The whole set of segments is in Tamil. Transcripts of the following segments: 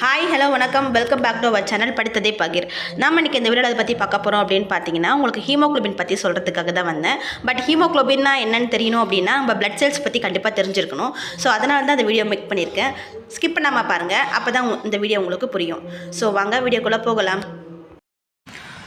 ஹாய் ஹலோ வணக்கம். Welcome back to our channel படித்ததே பகிர். நாம இன்னைக்கு இந்த வீடியோ அதை பற்றி பார்க்க போகிறோம் அப்படின்னு பார்த்தீங்கன்னா உங்களுக்கு ஹீமோகுளோபின் பற்றி சொல்கிறதுக்காக தான் வந்தேன். பட் ஹீமோகுளோபின்னா என்னென்னு தெரியணும் அப்படின்னா நம்ம பிளட் செல்ஸ் பற்றி கண்டிப்பாக தெரிஞ்சிருக்கணும். ஸோ அதனால தான் அந்த வீடியோ மேக் பண்ணியிருக்கேன். ஸ்கிப் பண்ணாமல் பாருங்கள் அப்போ தான் இந்த வீடியோ உங்களுக்கு புரியும். ஸோ வாங்க வீடியோக்குள்ளே போகலாம்.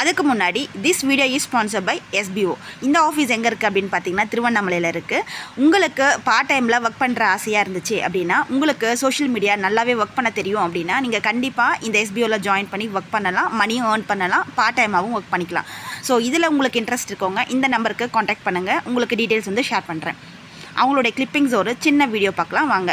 அதுக்கு முன்னாடி this video is sponsor by SPO இந்த ஆஃபீஸ் எங்கே இருக்குது அப்படின்னு பார்த்தீங்கன்னா திருவண்ணாமலையில் இருக்குது உங்களுக்கு பார்ட் டைமில் ஒர்க் பண்ணுற ஆசையாக இருந்துச்சு அப்படின்னா உங்களுக்கு சோஷியல் மீடியா நல்லாவே ஒர்க் பண்ண தெரியும் அப்படின்னா நீங்கள் கண்டிப்பாக இந்த எஸ்பிஓவில் ஜாயின் பண்ணி ஒர்க் பண்ணலாம் மணியும் ஏர்ன் பண்ணலாம் பார்ட் டைமாகவும் ஒர்க் பண்ணிக்கலாம். ஸோ இதில் உங்களுக்கு இன்ட்ரெஸ்ட் இருக்கவங்க இந்த நம்பருக்கு காண்டாக்ட் பண்ணுங்கள் உங்களுக்கு டீட்டெயில்ஸ் வந்து ஷேர் பண்ணுறேன் அவங்களுடைய கிளிப்பிங்ஸ் ஒரு சின்ன வீடியோ பார்க்கலாம். வாங்க.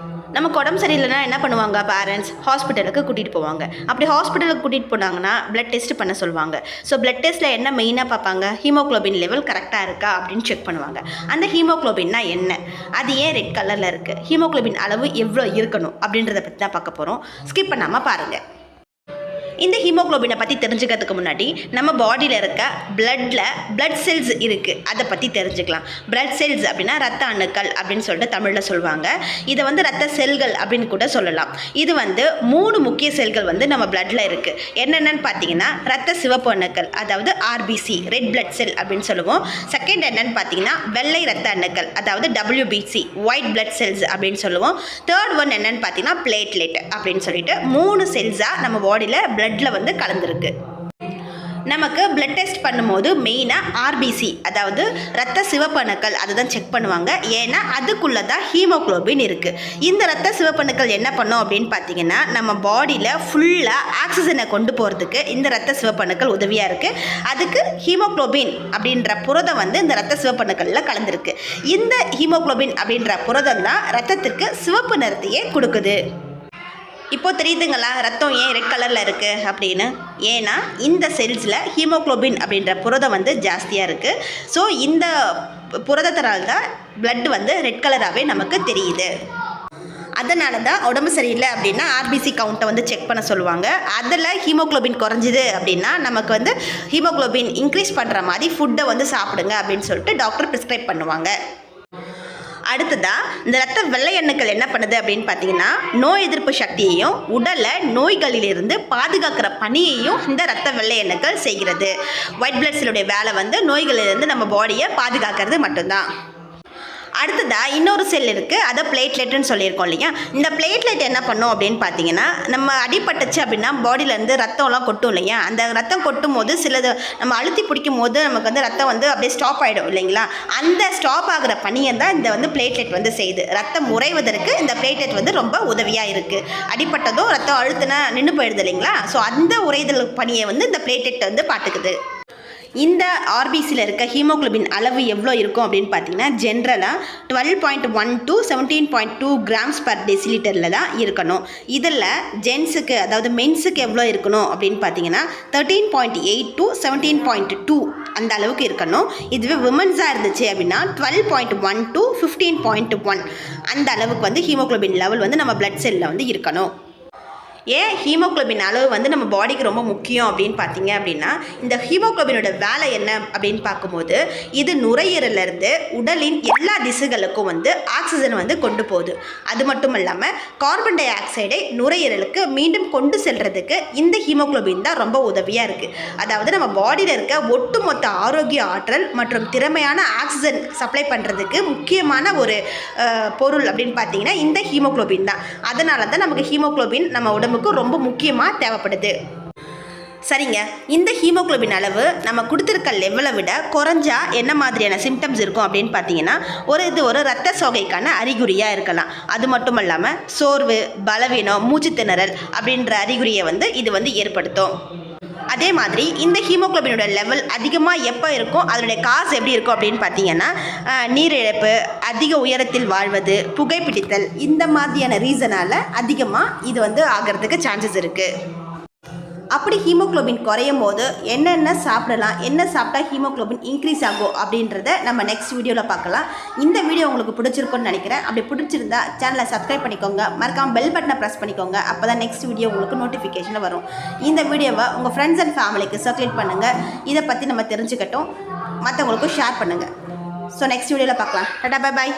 நமக்கு உடம்பு சரியில்லைன்னா என்ன பண்ணுவாங்க பேரண்ட்ஸ் ஹாஸ்பிட்டலுக்கு கூட்டிகிட்டு போவாங்க. அப்படி ஹாஸ்பிட்டலுக்கு கூட்டிகிட்டு போனாங்கன்னா பிளட் டெஸ்ட் பண்ண சொல்லுவாங்க. ஸோ பிளட் டெஸ்ட்டில் என்ன மெயினாக பார்ப்பாங்க? ஹீமோகுளோபின் லெவல் கரெக்டாக இருக்கா அப்படின்னு செக் பண்ணுவாங்க. அந்த ஹீமோக்ளோபின்னா என்ன? அது ஏன் ரெட் கலரில் இருக்குது ஹீமோக்ளோபின் அளவு எவ்வளோ இருக்கணும் அப்படின்றத பற்றி தான் பார்க்க போகிறோம் ஸ்கிப் பண்ணாமல் பாருங்கள் இந்த ஹீமோக்ளோபினை பற்றி தெரிஞ்சுக்கிறதுக்கு முன்னாடி நம்ம பாடியில் இருக்க பிளட்டில் பிளட் செல்ஸ் இருக்குது அதை பற்றி தெரிஞ்சுக்கலாம். பிளட் செல்ஸ் அப்படின்னா ரத்த அணுக்கள் அப்படின்னு சொல்லிட்டு தமிழில் சொல்லுவாங்க. இதை வந்து ரத்த செல்கள் அப்படின்னு கூட சொல்லலாம். இது வந்து மூணு முக்கிய செல்கள் வந்து நம்ம பிளட்டில் இருக்குது என்னென்னு பார்த்தீங்கன்னா ரத்த சிவப்பு அணுக்கள் அதாவது ஆர்பிசி ரெட் பிளட் செல் அப்படின்னு சொல்லுவோம். செகண்ட் என்னன்னு பார்த்தீங்கன்னா வெள்ளை ரத்த அணுக்கள் அதாவது டபிள்யூபிசி ஒயிட் பிளட் செல்ஸ் அப்படின்னு சொல்லுவோம். தேர்ட் ஒன் என்னன்னு பார்த்தீங்கன்னா பிளேட்லெட் அப்படின்னு சொல்லிட்டு மூணு செல்ஸாக நம்ம பாடியில் பிளட்டில் வந்து கலந்துருக்கு. நமக்கு பிளட் டெஸ்ட் பண்ணும்போது மெயினாக ஆர்பிசி அதாவது ரத்த சிவப்பணுக்கள் அதை தான் செக் பண்ணுவாங்க. ஏன்னா அதுக்குள்ளே தான் ஹீமோகுளோபின் இருக்குது இந்த ரத்த சிவப்பணுக்கள் என்ன பண்ணும் அப்படின்னு பார்த்தீங்கன்னா நம்ம பாடியில் ஃபுல்லாக ஆக்சிஜனை கொண்டு போகிறதுக்கு இந்த ரத்த சிவப்பணுக்கள் உதவியாக இருக்குது அதுக்கு ஹீமோகுளோபின் அப்படின்ற புரதம் வந்து இந்த ரத்த சிவப்பணுக்களில் கலந்துருக்கு. இந்த ஹீமோகுளோபின் அப்படின்ற புரதம் தான் ரத்தத்திற்கு சிவப்பு நிறத்தையே கொடுக்குது. இப்போ தெரியுதுங்களா ரத்தம் ஏன் ரெட் கலரில் இருக்குது அப்படின்னு? ஏன்னா இந்த செல்ஸில் ஹீமோகுளோபின் அப்படின்ற புரதம் வந்து ஜாஸ்தியாக இருக்குது ஸோ இந்த புரதத்தினால் தான் பிளட் வந்து ரெட் கலராகவே நமக்கு தெரியுது. அதனால தான் உடம்பு சரியில்லை அப்படின்னா ஆர்பிசி கவுண்ட்டை வந்து செக் பண்ண சொல்லுவாங்க. அதில் ஹீமோகுளோபின் குறைஞ்சிது அப்படின்னா நமக்கு வந்து ஹீமோகுளோபின் இன்க்ரீஸ் பண்ணுற மாதிரி ஃபுட்டை வந்து சாப்பிடுங்க அப்படின்னு சொல்லிட்டு டாக்டர் ப்ரிஸ்கிரைப் பண்ணுவாங்க. அடுத்ததா இந்த ரத்த வெள்ளை எண்ணுக்கள் என்ன பண்ணுது அப்படின்னு பார்த்தீங்கன்னா நோய் எதிர்ப்பு சக்தியையும் உடலை நோய்களிலிருந்து பாதுகாக்கிற பணியையும் இந்த ரத்த வெள்ளை எண்ணுக்கள் செய்கிறது. ஒயிட் பிளட் செல்லுடைய வேலை வந்து நோய்களிலிருந்து நம்ம பாடியை பாதுகாக்கிறது மட்டும்தான். அடுத்ததாக இன்னொரு செல் இருக்குது அதை பிளேட்லெட்னு சொல்லியிருக்கோம் இல்லையா? இந்த பிளேட்லெட் என்ன பண்ணும் அப்படின்னு பார்த்தீங்கன்னா நம்ம அடிபட்டுச்சு அப்படின்னா பாடியிலேருந்து ரத்தம்லாம் கொட்டும் இல்லையா? அந்த ரத்தம் கொட்டும் போது சிலது நம்ம அழுத்தி பிடிக்கும் போது நமக்கு வந்து ரத்தம் வந்து அப்படியே ஸ்டாப் ஆகிடும் இல்லைங்களா? அந்த ஸ்டாப் ஆகிற பணியை தான் இந்த வந்து பிளேட்லெட் வந்து செய்யுது ரத்தம் உறைவதற்கு இந்த பிளேட்லெட் வந்து ரொம்ப உதவியாக இருக்குது அடிப்பட்டதும் ரத்தம் அழுத்தினா நின்று போயிடுது இல்லைங்களா? ஸோ அந்த உறைதல் பணியை வந்து இந்த பிளேட்லெட் வந்து பார்த்துக்குது இந்த ஆர்பிசியில் இருக்க ஹீமோக்ளோபின் அளவு எவ்வளோ இருக்கும் அப்படின்னு பார்த்தீங்கன்னா ஜென்ரலாக twelve point one to seventeen point two grams per டெசிலிட்டரில் தான் இருக்கணும். இதில் ஜென்ஸுக்கு அதாவது மென்ஸுக்கு எவ்வளோ இருக்கணும் அப்படின்னு பார்த்தீங்கன்னா thirteen point eight to seventeen point two அந்த அளவுக்கு இருக்கணும். இதுவே விமன்ஸாக இருந்துச்சு அப்படின்னா twelve point one to fifteen point one அந்த அளவுக்கு வந்து ஹீமோக்ளோபின் லெவல் வந்து நம்ம பிளட் செல்லில் வந்து இருக்கணும். ஏன் ஹீமோகுளோபின் அளவு வந்து நம்ம பாடிக்கு ரொம்ப முக்கியம் அப்படின்னு பார்த்தீங்க அப்படின்னா இந்த ஹீமோகுளோபினோட வேலை என்ன அப்படின்னு பார்க்கும்போது இது நுரையீரலேருந்து உடலின் எல்லா திசுகளுக்கும் வந்து ஆக்சிஜன் வந்து கொண்டு போகுது. அது மட்டும் இல்லாமல் கார்பன் டை ஆக்சைடை நுரையீரலுக்கு மீண்டும் கொண்டு செல்றதுக்கு இந்த ஹீமோகுளோபின் தான் ரொம்ப உதவியாக இருக்குது அதாவது நம்ம பாடியில் இருக்க ஒட்டுமொத்த ஆரோக்கிய ஆற்றல் மற்றும் திறமையான ஆக்சிஜன் சப்ளை பண்ணுறதுக்கு முக்கியமான ஒரு பொருள் அப்படின்னு பார்த்தீங்கன்னா இந்த ஹீமோகுளோபின் தான். அதனால தான் நமக்கு ஹீமோகுளோபின் நம்ம உடம்பு உடம்புக்கு ரொம்ப முக்கியமாக தேவைப்படுது. சரிங்க. இந்த ஹீமோகுளோபின் அளவு நம்ம கொடுத்துருக்க லெவலை விட குறைஞ்சா என்ன மாதிரியான சிம்டம்ஸ் இருக்கும் அப்படின்னு பார்த்தீங்கன்னா ஒரு இது ஒரு ரத்த சோகைக்கான அறிகுறியாக இருக்கலாம். அது மட்டும் இல்லாமல் சோர்வு பலவீனம் மூச்சு திணறல் அப்படின்ற அறிகுறியை வந்து இது வந்து ஏற்படுத்தும். அதே மாதிரி இந்த ஹீமோக்ளோபினோட லெவல் அதிகமாக எப்போ இருக்கும் அதனுடைய காசு எப்படி இருக்கும் அப்படின்னு பார்த்தீங்கன்னா நீரிழப்பு அதிக உயரத்தில் வாழ்வது புகைப்பிடித்தல் இந்த மாதிரியான ரீசனால் அதிகமாக இது வந்து ஆகிறதுக்கு சான்சஸ் இருக்குது அப்படி ஹீமோகுளோபின் குறையும் போது என்னென்ன சாப்பிடலாம் என்ன சாப்பிட்டா ஹீமோகுளோபின் இன்க்ரீஸ் ஆகும் அப்படின்றத நம்ம நெக்ஸ்ட் வீடியோவில் பார்க்கலாம். இந்த வீடியோ உங்களுக்கு பிடிச்சிருக்கும்னு நினைக்கிறேன். அப்படி பிடிச்சிருந்தா சேனலை சப்ஸ்கிரைப் பண்ணிக்கோங்க. மறக்காமல் பெல் பட்டனை ப்ரெஸ் பண்ணிக்கோங்க. அப்போ தான் நெக்ஸ்ட் வீடியோ உங்களுக்கு நோட்டிஃபிகேஷனில் வரும். இந்த வீடியோவை உங்கள் ஃப்ரெண்ட்ஸ் அண்ட் ஃபேமிலிக்கு சர்க்குலேட் பண்ணுங்கள் இதை பற்றி நம்ம தெரிஞ்சுக்கட்டும். மற்றவங்களுக்கும் ஷேர் பண்ணுங்கள் ஸோ நெக்ஸ்ட் வீடியோவில் பார்க்கலாம். Tata bye bye